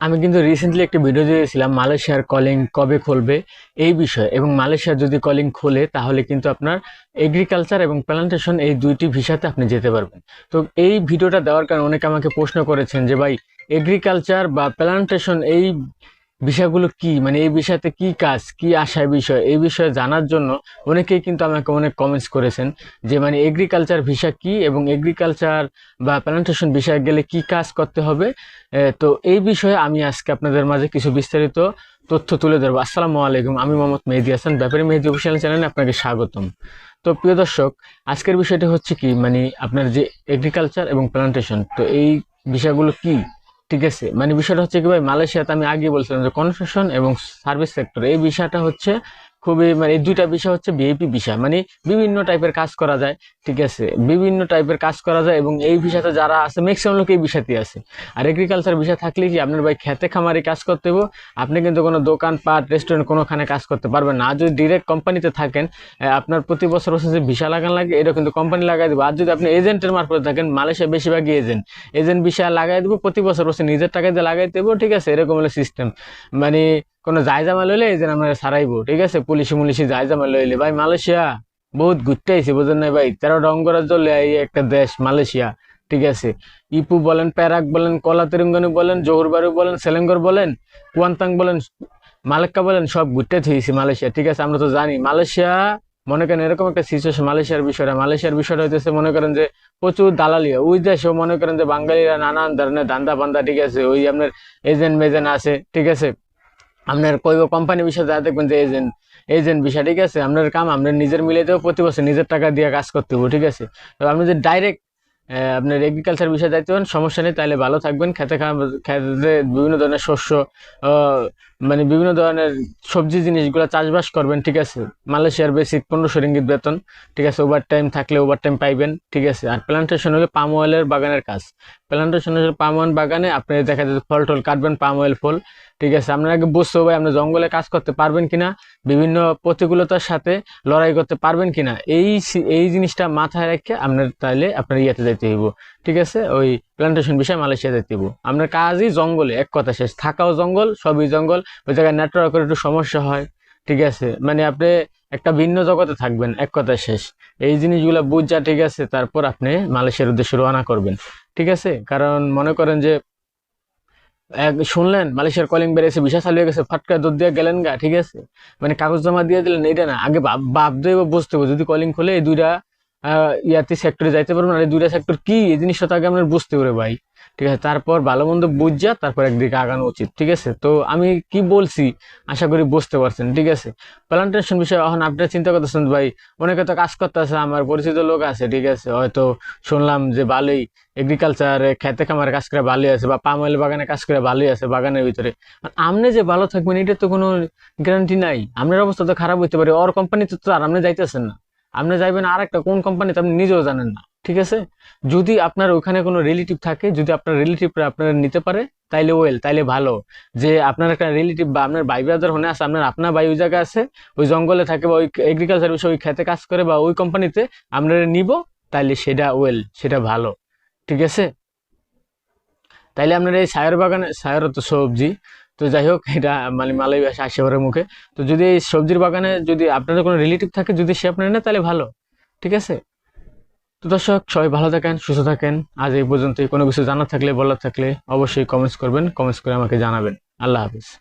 আমি কিন্তু রিসেন্টলি একটা ভিডিও দিয়েছিলাম, মালয়েশিয়ার কলিং কবে খুলবে এই বিষয়ে। এবং মালয়েশিয়া যদি কলিং খোলে, তাহলে কিন্তু আপনার এগ্রিকালচার এবং প্ল্যান্টেশন এই দুইটি ভিসাতে আপনি যেতে পারবেন। তো এই ভিডিওটা দেওয়ার কারণে অনেকে আমাকে প্রশ্ন করেছেন যে, ভাই এগ্রিকালচার বা প্ল্যান্টেশন এই বিষয়গুলো কি? মানে এই বিষয়তে কি কাজ? কি আশায় বিষয়? এই বিষয়ে জানার জন্য অনেকেই কিন্তু আমাকে অনেক কমেন্টস করেছেন যে মানে এগ্রিকালচার ভিসা কি এবং এগ্রিকালচার বা প্লান্টেশন বিষয়ে গেলে কি কাজ করতে হবে? তো এই বিষয়ে আমি আজকে আপনাদের মাঝে কিছু বিস্তারিত তথ্য তুলে ধরবো। আসসালামু আলাইকুম, আমি মোহাম্মদ মেহেদি হাসান, ব্যাপারী মেহেদি অফিসিয়াল চ্যানেলে আপনাকে স্বাগতম। তো প্রিয় দর্শক, আজকের বিষয়টি হচ্ছে কি? মানে আপনার যে এগ্রিকালচার এবং প্লান্টেশন তো এই বিষয়গুলো কি? ঠিক আছে? মানে বিষয়টা হচ্ছে কি ভাই, মালয়েশিয়াতে আমি আগে বলছিলাম যে কনস্ট্রাকশন এবং সার্ভিস সেক্টর এই বিষয়টা হচ্ছে খুবই মানে দুইটা বিষয় হচ্ছে ভিআইপি বিষয়। মানে বিভিন্ন টাইপের কাজ করা যায়, ঠিক আছে? বিভিন্ন টাইপের কাজ করা যায় এবং এই বিষয়তে যারা আছে ম্যাক্সিমাম লোক এই বিষয়তে আছে। আর এগ্রিকালচার বিষয় থাকলে কি আপনার ভাই খেতে খামারে কাজ করতে হবে আপনি কিন্তু কোনো দোকান পাট রেস্টুরেন্ট কোনোখানে কাজ করতে পারবেন না। যদি ডিরেক্ট কোম্পানিতে থাকেন আপনার প্রতি বছর বছর যে ভিসা লাগান লাগে এটা কিন্তু কোম্পানি লাগাই দেবো। আর যদি আপনি এজেন্টের মারফতে থাকেন মালয়েশিয়া বেশিরভাগই এজেন্ট এজেন্ট বিষয় লাগাই দেবো, প্রতি বছর বছর নিজের টাকা দিয়ে লাগাই দেবো ঠিক আছে? এরকম হলো সিস্টেম মানে কোনো জায়জামা লইলে এজেন্ট আমরা সারাইবো, ঠিক আছে? পুলিশি মুলিশি জায়জামা লইলে ভাই, মালয়েশিয়া বহুত ঘুরতে আইছি, বুঝেন নাই ভাই? তেরো অঙ্গরাজ্য এই একটা দেশ, মালয়েশিয়া, ঠিক আছে? ইপু বলেন, প্যারাক বলেন, কলা তেরঙ্গানি বলেন, জহুরবারু বলেন, সেলেঙ্গর বলেন, কুয়ান্তাং বলেন, মালেক্কা বলেন, সব ঘুরতে থুইছি মালয়েশিয়া, ঠিক আছে? আমরা তো জানি, মালয়েশিয়া, মনে করেন এরকম একটা সিচুয়েশন মালয়েশিয়ার বিষয়টা। মালয়েশিয়ার বিষয়টা হইতেছে, মনে করেন যে প্রচুর দালালি ওই দেশেও মনে করেন যে বাঙালিরা নানান ধরনের ধান্দা বান্দা ঠিক আছে? ওই আপনার এজেন্ট মেজেন্ট আছে, ঠিক আছে? আপনার কইব কোম্পানি বিষয়ে যা দেখবেন যে এজেন্ট এজেন্ট বিষয়, ঠিক আছে? আপনার কাম আপনার নিজের মিলে দেবো, প্রতি বছর নিজের টাকা দিয়ে কাজ করতে হবে ঠিক আছে? তো আপনি যদি ডাইরেক্ট আপনার এগ্রিকালচার বিষয়ে যাইতে পারেন সমস্যা নেই তাহলে ভালো থাকবেন। খেতে খাওয়া, খেতে বিভিন্ন ধরনের শস্য মানে বিভিন্ন ধরনের সবজি জিনিসগুলো চাষবাস করবেন, ঠিক আছে? মালয়েশিয়ার বেসিক পনেরোশো রিঙ্গিত বেতন, ঠিক আছে? ওভার টাইম থাকলে ওভার টাইম পাইবেন, ঠিক আছে? আর প্লান্টেশন হলে পাম অয়েলের বাগানের কাজ। প্লান্টেশন হলে পাম অয়েল বাগানে আপনি দেখা যাচ্ছে ফল টল কাটবেন পাম অয়েল ফল, ঠিক আছে? আপনার আগে বুঝতে হবে আপনি জঙ্গলে কাজ করতে পারবেন কিনা, বিভিন্ন প্রতিকূলতার সাথে লড়াই করতে পারবেন কিনা, এই এই জিনিসটা মাথায় রেখে আপনার তাহলে আপনার ইয়েতে যাইতে হইব, ঠিক আছে? ওই প্লান্টেশন বিষয়ে মালয়েশিয়া যাইতে হইব। আপনার কাজই জঙ্গলে, এক কথা শেষ। থাকাও জঙ্গল, সবই জঙ্গল। ওই জায়গায় নেটওয়ার্কের একটু সমস্যা হয়, ঠিক আছে? মানে আপনি একটা ভিন্ন জগতে থাকবেন, এক কথা শেষ। এই জিনিসগুলো বুঝা, ঠিক আছে? তারপর আপনি মালয়েশিয়ার উদ্দেশ্যে রওনা করবেন, ঠিক আছে? কারণ মনে করেন যে, এক, শুনলেন? মালয়েশিয়ার কলিং বেড়েছে ভিসা চালু হয়ে গেছে, ফাটকা দৌড় দিয়ে গেলেন গা, ঠিক আছে? মানে কাগজ জমা দিয়ে দিলেন এটা না, আগে ভাব, ভাবতে হবে বুঝতে হবে যদি কলিং খোলে, এই দুইটা ইয়াতে সেক্টরে যাইতে পারবেন আর এই দুইটা সেক্টর কি? এই জিনিসটা আগে আপনার বুঝতে হবে ভাই। ঠিক আছে, তারপর ভালো মন্দ বুঝা, তারপর একদিকে আগানো উচিত, ঠিক আছে? তো আমি কি বলছি? আশা করি বুঝতে পারছেন, ঠিক আছে? প্লান্টেশন বিষয়ে এখন আপনারা চিন্তা করতেছেন ভাই, অনেকে তো কাজ করতেছে, আমার পরিচিত লোক আছে, ঠিক আছে? হয়তো শুনলাম যে ভালোই এগ্রিকালচারে খেতে খামারে কাজ করে ভালোই আছে, বা পাম অয়েল বাগানে কাজ করে ভালোই আছে বাগানের ভিতরে। আপনি যে ভালো থাকবেন, এটা তো কোনো গ্যারান্টি নাই। আপনার অবস্থা তো খারাপ হইতে পারে ওর কোম্পানিতে তো আর আপনি যাইতেছেন না। আপনি যাইবেন আর একটা কোন কোম্পানিতে আপনি নিজেও জানেন না, ঠিক আছে? যদি আপনার ওখানে কোনো রিলেটিভ থাকে, যদি আপনার রিলেটিভরা আপনারা নিতে পারে, তাইলে ওয়েল তাইলে ভালো। যে আপনার একটা রিলেটিভ বা আপনার ভাই ব্রাদার হনে আছে, আপনার আপনার ভাই ওই জায়গায় আছে, ওই জঙ্গলে থাকে বা ওই এগ্রিকালচার বিষয়ে ওই খেতে কাজ করে বা ওই কোম্পানিতে আপনারা নিব, তাইলে সেটা ওয়েল সেটা ভালো, ঠিক আছে? তাইলে আপনার এই সায়ের বাগানে, সায়ের তো সবজি তো যাই হোক এটা মানে মালাই ওর মুখে। তো যদি এই সবজির বাগানে যদি আপনাদের কোনো রিলেটিভ থাকে, যদি সে আপনার নেয়, তাহলে ভালো। ঠিক আছে? তো দর্শক, সবাই ভালো থাকেন, সুস্থ থাকেন। আজ এই পর্যন্তই। কোনো কিছু জানা থাকলে, বলার থাকলে অবশ্যই কমেন্টস করবেন। কমেন্টস করে আমাকে জানাবেন। আল্লাহ হাফিজ।